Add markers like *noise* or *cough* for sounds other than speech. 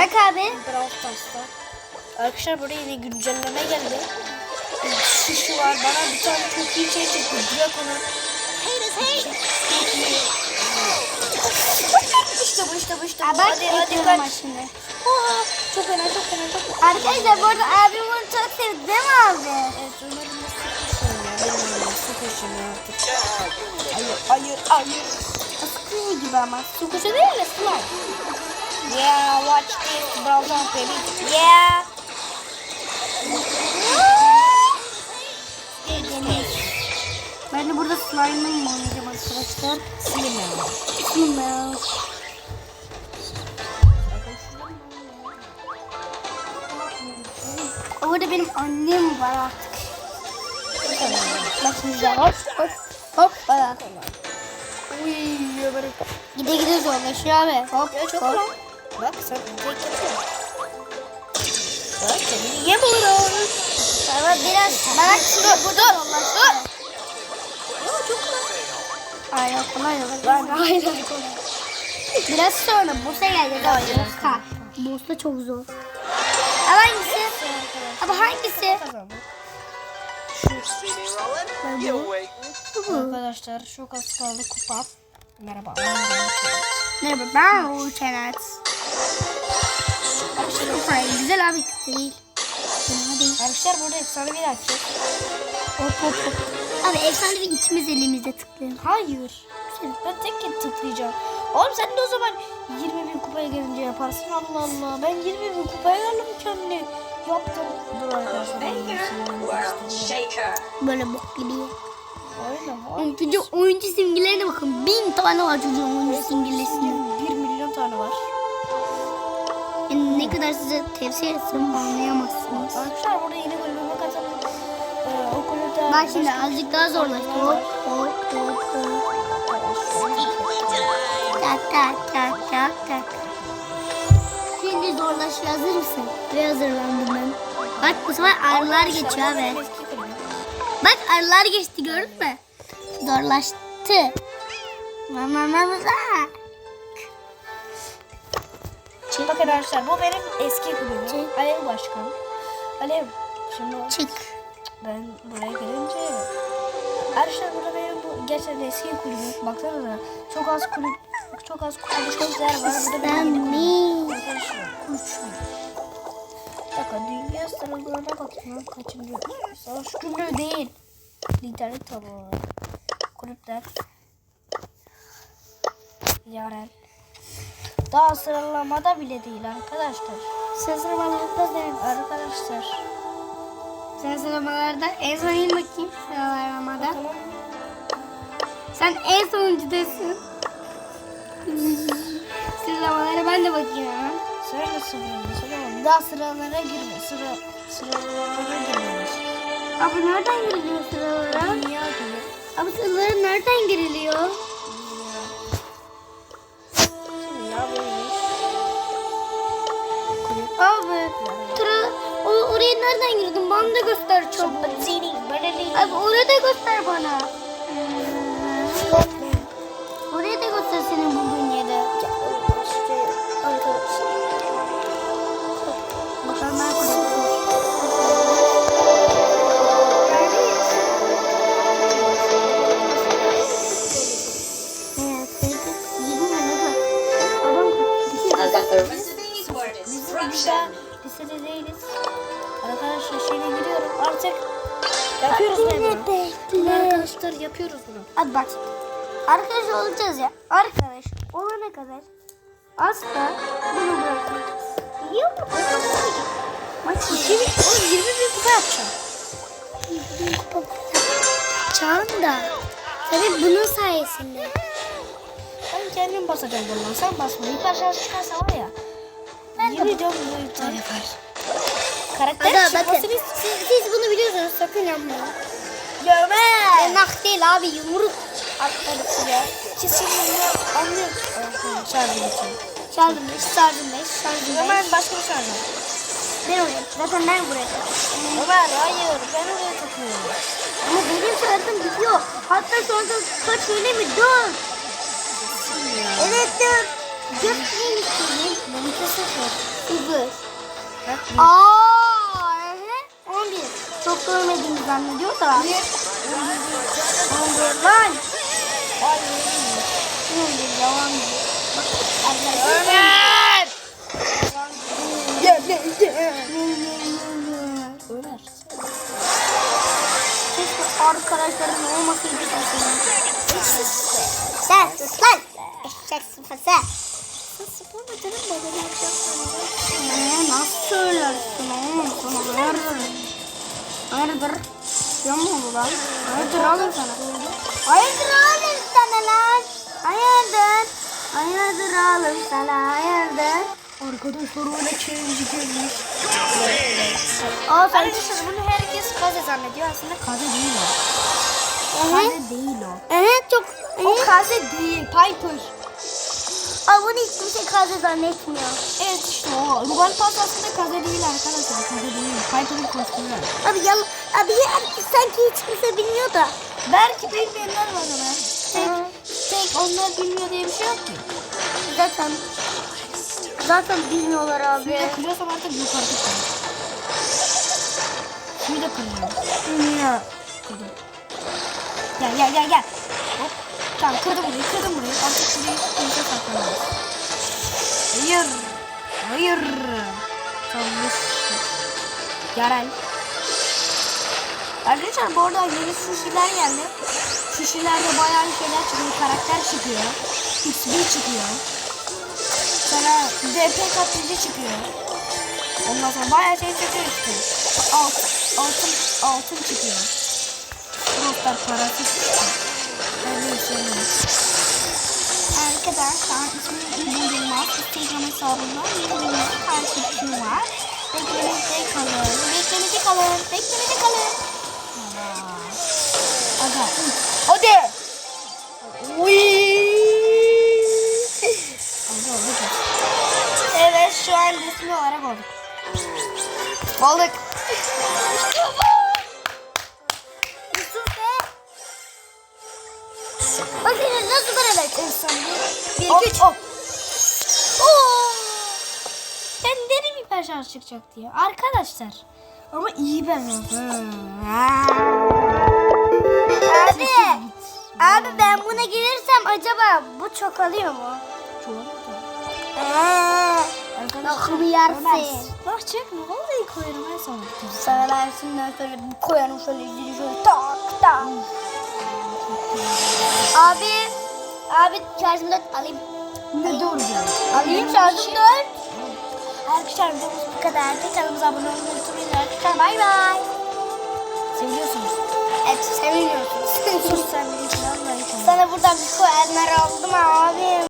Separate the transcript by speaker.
Speaker 1: Bak abi.
Speaker 2: Brawl Stars'ta. Arkadaşlar buraya yine güncelleme geldi. Şu şu var. Bana bir tane çok iyi şey çıktı. Draco'nun. İşte bu işte bu işte bu.
Speaker 1: Aa, bak
Speaker 2: Hadi hadi kaç.
Speaker 1: şimdi.
Speaker 2: Aa, çok fena çok fena çok fena.
Speaker 1: Arkadaşlar bu arada abim bunu çok sevdi değil mi abi?
Speaker 2: Evet umarım sıkışın ya. Benim sıkışın ya artık. Hayır hayır hayır.
Speaker 1: Sıkıyor gibi ama. Sıkışı değil mi slime?
Speaker 2: Watch this Brawl Stars baby. Yeah.
Speaker 1: Ben de burada slime'ım oynayacağım arkadaşlar.
Speaker 2: Silme.
Speaker 1: Slime. Orada benim annem var artık. Bak şimdi hop hop hop bak.
Speaker 2: Uy.
Speaker 1: Gide gide zorlaşıyor abi. Hop
Speaker 2: Ya çok
Speaker 1: hop.
Speaker 2: Bak sen tek yapıyorsun. Bak seni yemiyorum.
Speaker 1: Ama biraz bana şurada burada zorlaşıyor.
Speaker 2: Ya çok kolay.
Speaker 1: Ay yok kolay yok.
Speaker 2: Lan hayır kolay.
Speaker 1: Biraz sonra.
Speaker 2: Hayır.
Speaker 1: Ka. Boss da çok zor. Ama hangisi? Ama hangisi?
Speaker 2: Arkadaşlar çok az kaldı kupa. Merhaba.
Speaker 1: Merhaba ben Uğur Çenet. Güzel abi değil.
Speaker 2: Arkadaşlar burada efsane bir açacak.
Speaker 1: Hop hop hop. Abi efsane bir ikimiz elimizde tıklayalım.
Speaker 2: Hayır. Ben tek kez tıklayacağım. Oğlum sen de o zaman 20 bin kupaya gelince yaparsın. Allah Allah. Ben 20 bin kupaya geldim kendi. Yaptım. Dur arkadaşlar.
Speaker 1: Böyle bok gibi.
Speaker 2: Aynen
Speaker 1: Çocuğun oyuncu simgelerine bakın. Bin tane var çocuğun oyuncu simgelesinde.
Speaker 2: 1 milyon tane var.
Speaker 1: Ne kadar size tavsiye etsem anlayamazsınız.
Speaker 2: Arkadaşlar burada yeni bölüme katılın. Ee, okulda
Speaker 1: Bak şimdi azıcık daha zorlaştı. Hop hop hop hop. Tak tak tak tak tak. Şimdi zorlaşıyor. Hazır mısın? Ve hazırlandım ben. Bak bu sefer arılar geçiyor abi. Bak arılar geçti gördün mü? Zorlaştı. Mama mama
Speaker 2: Bakın arkadaşlar bu benim eski kulübüm.
Speaker 1: Çık.
Speaker 2: Alev Başkan. Alev. Şimdi
Speaker 1: Çık.
Speaker 2: ben buraya gelince Arkadaşlar burada benim bu gerçekten eski kulübüm. Baksanıza çok az kulüp çok az kulüpler var. Burada benim. Bir dakika dünya sıralalarına bakayım. Kaçıncı? Savaş kulübü değil. Liderlik tabu. Kulüpler. Yaren. Daha sıralamada bile değil arkadaşlar.
Speaker 1: Sen sıralamalarda değil.
Speaker 2: Arkadaşlar.
Speaker 1: Sen sıralamalarda en son in bakayım sıralamada.
Speaker 2: Bakalım.
Speaker 1: Sen en sonuncudasın. *laughs* Sıralamalara ben de bakayım hemen.
Speaker 2: Sen nasıl biliyorsun? Söyle Daha sıralara girme. Sıra, sıralara girmemiş.
Speaker 1: Abi nereden giriliyor sıralara?
Speaker 2: Dünya diyor.
Speaker 1: Abi sıralara nereden giriliyor? Oraya nereden girdin? Bana da göster çabuk. Abi oraya da göster bana.
Speaker 2: Yapıyoruz bunu. Arkadaşlar yapıyoruz bunu.
Speaker 1: Hadi bak. Arkadaş olacağız ya. Arkadaş olana kadar asla bunu bırakmayacağız. Yok. Maç
Speaker 2: 2000, oğlum 20 bin kupa yapacağım.
Speaker 1: Çağın da. Tabii bunun sayesinde.
Speaker 2: Ben kendim basacağım bundan. Sen basma. İlk aşağı çıkarsa var ya. Ben de bu iptal yapar. Karakter
Speaker 1: Ada bakın
Speaker 2: çıkmasını
Speaker 1: siz, siz bunu biliyorsunuz sakın yapmayın.
Speaker 2: görmez.
Speaker 1: Yanak değil abi yumruk.
Speaker 2: Arkadaşı ya. Kesinlikle anlıyorum. Evet, şarjı için.
Speaker 1: Şarjım 5, şarjım 5, şarjım 5.
Speaker 2: Ömer başka bir şarjı.
Speaker 1: Ben oraya. Zaten ben buraya.
Speaker 2: Ömer hayır. Ben oraya takıyorum.
Speaker 1: Ama benim şarjım gidiyor. Hatta anda kaç öyle mi? 4. Evet 4. 4 neymiş söyleyeyim.
Speaker 2: Benimki sıfır.
Speaker 1: Sıfır. Aa, ehe, 11. Çok görmediğimi zannediyor da. 11 lan.
Speaker 2: Ay,
Speaker 1: 11 yalan.
Speaker 2: Ömer! Ömer.
Speaker 1: Keşke arkadaşlarım olmasaydı kesin. Sen sus lan. Eşek sıfası.
Speaker 2: Spor mu canım baba yapacağım
Speaker 1: Ee, nasıl söylersin oğlum sana hayırdır? Hayırdır? Ya mı oldu lan? Hayırdır oğlum sana? Hayırdır oğlum sana lan? Hayırdır? Hayırdır oğlum sana hayırdır?
Speaker 2: Arkadaşlar öyle çevirci gelmiş.
Speaker 1: Aa sen
Speaker 2: Arkadaşlar bunu herkes kaze zannediyor. Aslında kaze değil o. Kaze değil o.
Speaker 1: Evet çok.
Speaker 2: O kaze değil. Piper.
Speaker 1: Aa bunu hiç kimse kaze zannetmiyor.
Speaker 2: Evet işte o. Ruban Pas aslında kaze değil arkadaşlar. Kaze değil. Piper'ın kostümü.
Speaker 1: Abi yalan. Abi ya, sanki hiç kimse bilmiyor da.
Speaker 2: Belki bilmeyenler var Ömer. Tek,
Speaker 1: Hı.
Speaker 2: tek onlar bilmiyor diye bir şey yok ki.
Speaker 1: Zaten zaten bilmiyorlar abi.
Speaker 2: Suyu da kırıyorsam artık yok artık. Suyu da kırıyorum.
Speaker 1: Bilmiyor.
Speaker 2: Kırdım. Gel gel gel gel. Hop. Tamam kırdım burayı kırdım burayı. Artık burayı kimse saklamayız. Hayır. Hayır. Yanlış. Yarel. Arkadaşlar bu arada yeni sushi'ler geldi. Sushi'lerde bayağı şeyler çıkıyor. Karakter çıkıyor. XP çıkıyor. Sonra DP katlayıcı çıkıyor. Ondan sonra bayağı şey çıkıyor işte. Alt, altın, altın çıkıyor. Rostar parası. Arkadaşlar ismim İlhan Yılmaz. Instagram hesabımda yeni takipçim var. Beklemede kalın. Beklemede kalın. Beklemede kalın. Aga. Hadi. Evet şu an resmi olarak olduk. Olduk.
Speaker 1: Beraber
Speaker 2: Bir, iki, üç.
Speaker 1: hop.
Speaker 2: Oo. Ben dedim hiper şarj çıkacak diye. Arkadaşlar. Ama iyi ben
Speaker 1: Abi. Abi ben buna gelirsem acaba bu çok alıyor mu? Eee. Lafımı yersin.
Speaker 2: Bak çek ne vallahi koyarım ben sana.
Speaker 1: Sana versinler şöyle bir koyarım şöyle şöyle tak tak. Abi. Abi şarjım dört alayım.
Speaker 2: Ne doğru diyor.
Speaker 1: Alayım şarjım dört.
Speaker 2: Arkadaşlar videomuz
Speaker 1: Bu kadar. Kanalımıza abone olmayı unutmayın arkadaşlar. Bay bay.
Speaker 2: seviyorsunuz.
Speaker 1: Evet
Speaker 2: vallahi.
Speaker 1: Sana buradan bir koyarlar aldım abi.